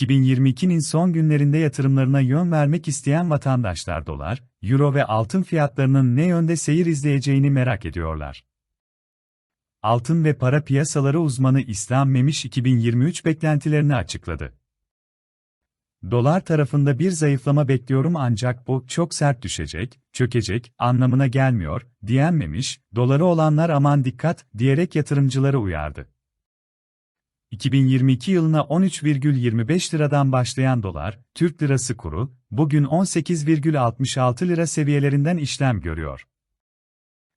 2022'nin son günlerinde yatırımlarına yön vermek isteyen vatandaşlar dolar, euro ve altın fiyatlarının ne yönde seyir izleyeceğini merak ediyorlar. Altın ve para piyasaları uzmanı İslam Memiş 2023 beklentilerini açıkladı. Dolar tarafında bir zayıflama bekliyorum ancak bu çok sert düşecek, çökecek anlamına gelmiyor, diyenmemiş, doları olanlar aman dikkat diyerek yatırımcıları uyardı. 2022 yılına 13,25 liradan başlayan dolar, Türk lirası kuru, bugün 18,66 lira seviyelerinden işlem görüyor.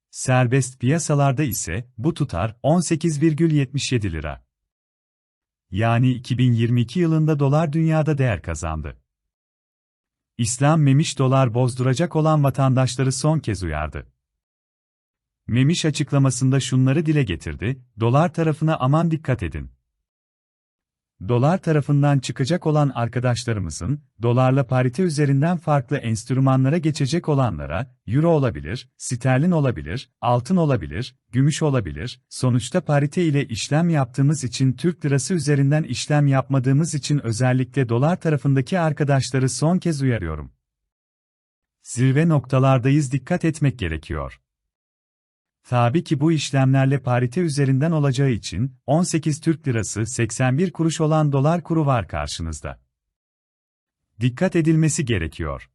Serbest piyasalarda ise bu tutar 18,77 lira. Yani 2022 yılında dolar dünyada değer kazandı. İslam Memiş dolar bozduracak olan vatandaşları son kez uyardı. Memiş açıklamasında şunları dile getirdi, dolar tarafına aman dikkat edin. Dolar tarafından çıkacak olan arkadaşlarımızın, dolarla parite üzerinden farklı enstrümanlara geçecek olanlara, euro olabilir, sterlin olabilir, altın olabilir, gümüş olabilir, sonuçta parite ile işlem yaptığımız için Türk lirası üzerinden işlem yapmadığımız için özellikle dolar tarafındaki arkadaşları son kez uyarıyorum. Zirve noktalardayız dikkat etmek gerekiyor. Tabi ki bu işlemlerle parite üzerinden olacağı için 18 Türk Lirası 81 kuruş olan dolar kuru var karşınızda. Dikkat edilmesi gerekiyor.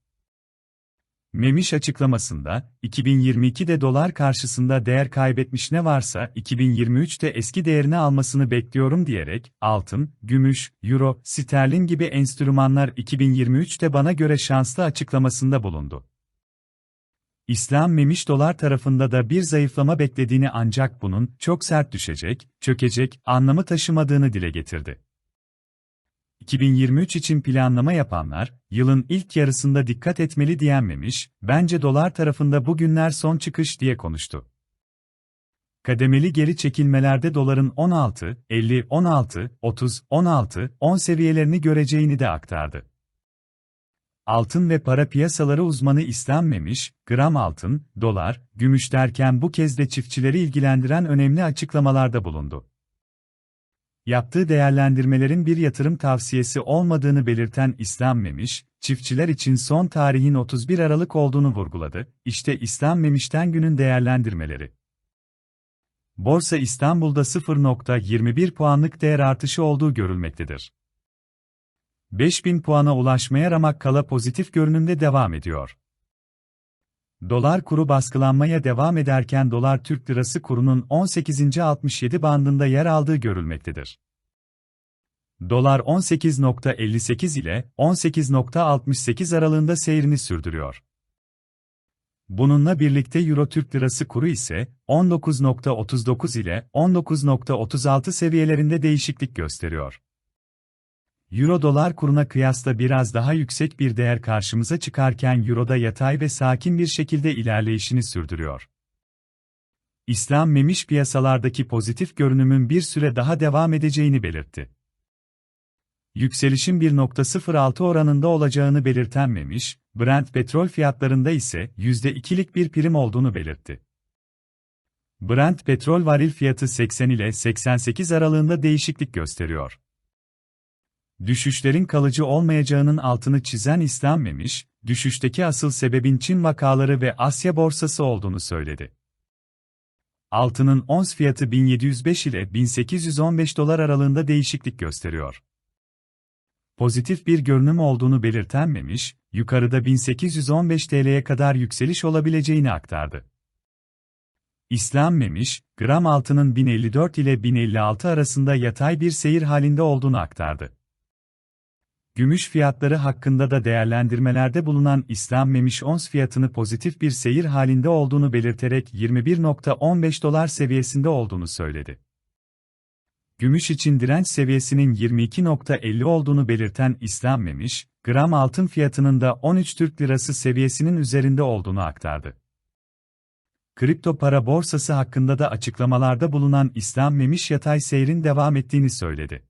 Memiş açıklamasında, 2022'de dolar karşısında değer kaybetmiş ne varsa 2023'te eski değerini almasını bekliyorum diyerek, altın, gümüş, euro, sterlin gibi enstrümanlar 2023'te bana göre şanslı açıklamasında bulundu. İslam Memiş dolar tarafında da bir zayıflama beklediğini ancak bunun çok sert düşecek, çökecek anlamı taşımadığını dile getirdi. 2023 için planlama yapanlar, yılın ilk yarısında dikkat etmeli diyenmemiş, bence dolar tarafında bugünler son çıkış diye konuştu. Kademeli geri çekilmelerde doların 16, 50, 16, 30, 16, 10 seviyelerini göreceğini de aktardı. Altın ve para piyasaları uzmanı istenmemiş, gram altın, dolar, gümüş derken bu kez de çiftçileri ilgilendiren önemli açıklamalarda bulundu. Yaptığı değerlendirmelerin bir yatırım tavsiyesi olmadığını belirten İslam Memiş, çiftçiler için son tarihin 31 Aralık olduğunu vurguladı. İşte İslam Memiş'ten günün değerlendirmeleri. Borsa İstanbul'da 0.21 puanlık değer artışı olduğu görülmektedir. 5000 puana ulaşmaya ramak kala pozitif görünümde devam ediyor. Dolar kuru baskılanmaya devam ederken dolar Türk lirası kurunun 18.67 bandında yer aldığı görülmektedir. Dolar 18.58 ile 18.68 aralığında seyrini sürdürüyor. Bununla birlikte Euro Türk Lirası kuru ise 19.39 ile 19.36 seviyelerinde değişiklik gösteriyor. Euro dolar kuruna kıyasla biraz daha yüksek bir değer karşımıza çıkarken Euro'da yatay ve sakin bir şekilde ilerleyişini sürdürüyor. İslam Memiş piyasalardaki pozitif görünümün bir süre daha devam edeceğini belirtti. Yükselişin 1.06 oranında olacağını belirten Memiş, Brent petrol fiyatlarında ise %2'lik bir prim olduğunu belirtti. Brent petrol varil fiyatı 80 ile 88 aralığında değişiklik gösteriyor düşüşlerin kalıcı olmayacağının altını çizen istenmemiş, düşüşteki asıl sebebin Çin vakaları ve Asya borsası olduğunu söyledi. Altının ons fiyatı 1705 ile 1815 dolar aralığında değişiklik gösteriyor. Pozitif bir görünüm olduğunu belirtenmemiş, yukarıda 1815 TL'ye kadar yükseliş olabileceğini aktardı. İslam Memiş, gram altının 1054 ile 1056 arasında yatay bir seyir halinde olduğunu aktardı. Gümüş fiyatları hakkında da değerlendirmelerde bulunan İslam Memiş ons fiyatını pozitif bir seyir halinde olduğunu belirterek 21.15 dolar seviyesinde olduğunu söyledi. Gümüş için direnç seviyesinin 22.50 olduğunu belirten İslam Memiş, gram altın fiyatının da 13 Türk Lirası seviyesinin üzerinde olduğunu aktardı. Kripto para borsası hakkında da açıklamalarda bulunan İslam Memiş yatay seyrin devam ettiğini söyledi.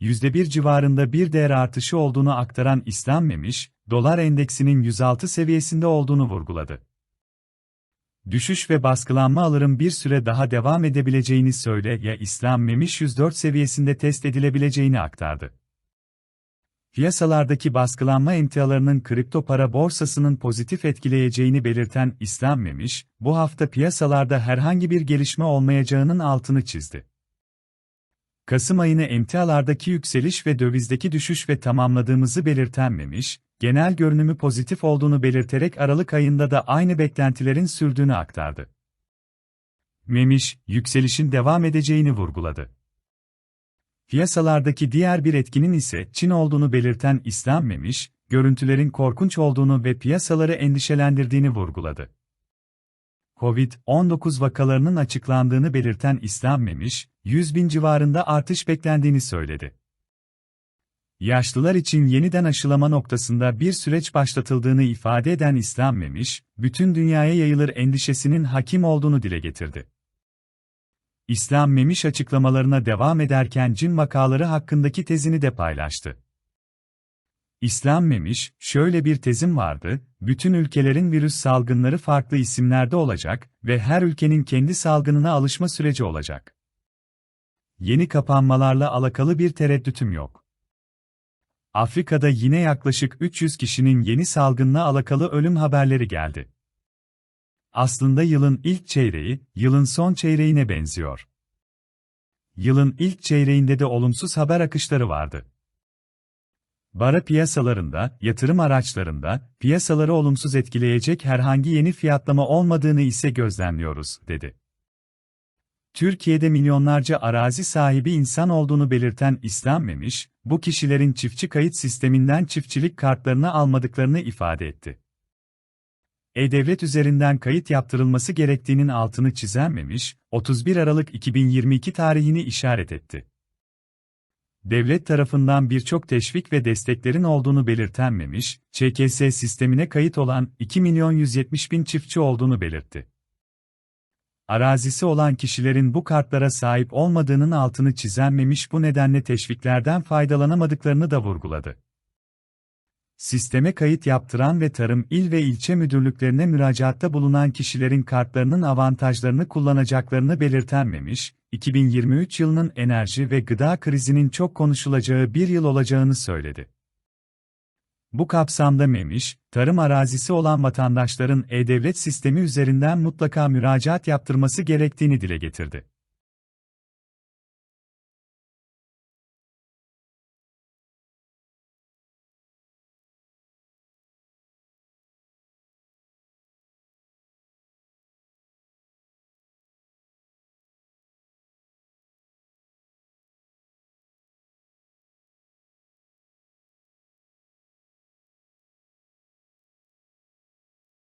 %1 civarında bir değer artışı olduğunu aktaran İslam Memiş, dolar endeksinin 106 seviyesinde olduğunu vurguladı. Düşüş ve baskılanma alırım bir süre daha devam edebileceğini söyle ya İslam Memiş 104 seviyesinde test edilebileceğini aktardı. Piyasalardaki baskılanma emtialarının kripto para borsasının pozitif etkileyeceğini belirten İslam Memiş, bu hafta piyasalarda herhangi bir gelişme olmayacağının altını çizdi. Kasım ayını emtialardaki yükseliş ve dövizdeki düşüş ve tamamladığımızı belirten Memiş, genel görünümü pozitif olduğunu belirterek Aralık ayında da aynı beklentilerin sürdüğünü aktardı. Memiş, yükselişin devam edeceğini vurguladı. Piyasalardaki diğer bir etkinin ise Çin olduğunu belirten İslam Memiş, görüntülerin korkunç olduğunu ve piyasaları endişelendirdiğini vurguladı. Covid-19 vakalarının açıklandığını belirten İslam Memiş, 100 bin civarında artış beklendiğini söyledi. Yaşlılar için yeniden aşılama noktasında bir süreç başlatıldığını ifade eden İslam Memiş, bütün dünyaya yayılır endişesinin hakim olduğunu dile getirdi. İslam Memiş açıklamalarına devam ederken cin vakaları hakkındaki tezini de paylaştı. İslam Memiş, şöyle bir tezim vardı, bütün ülkelerin virüs salgınları farklı isimlerde olacak ve her ülkenin kendi salgınına alışma süreci olacak. Yeni kapanmalarla alakalı bir tereddütüm yok. Afrika'da yine yaklaşık 300 kişinin yeni salgınla alakalı ölüm haberleri geldi. Aslında yılın ilk çeyreği, yılın son çeyreğine benziyor. Yılın ilk çeyreğinde de olumsuz haber akışları vardı. Bara piyasalarında, yatırım araçlarında, piyasaları olumsuz etkileyecek herhangi yeni fiyatlama olmadığını ise gözlemliyoruz, dedi. Türkiye'de milyonlarca arazi sahibi insan olduğunu belirten İslam Memiş, bu kişilerin çiftçi kayıt sisteminden çiftçilik kartlarını almadıklarını ifade etti. E-Devlet üzerinden kayıt yaptırılması gerektiğinin altını çizenmemiş, 31 Aralık 2022 tarihini işaret etti. Devlet tarafından birçok teşvik ve desteklerin olduğunu belirtenmemiş, ÇKS sistemine kayıt olan 2 milyon 170 bin çiftçi olduğunu belirtti. Arazisi olan kişilerin bu kartlara sahip olmadığının altını çizenmemiş bu nedenle teşviklerden faydalanamadıklarını da vurguladı. Sisteme kayıt yaptıran ve tarım il ve ilçe müdürlüklerine müracaatta bulunan kişilerin kartlarının avantajlarını kullanacaklarını belirtenmemiş, 2023 yılının enerji ve gıda krizinin çok konuşulacağı bir yıl olacağını söyledi. Bu kapsamda Memiş, tarım arazisi olan vatandaşların e-devlet sistemi üzerinden mutlaka müracaat yaptırması gerektiğini dile getirdi.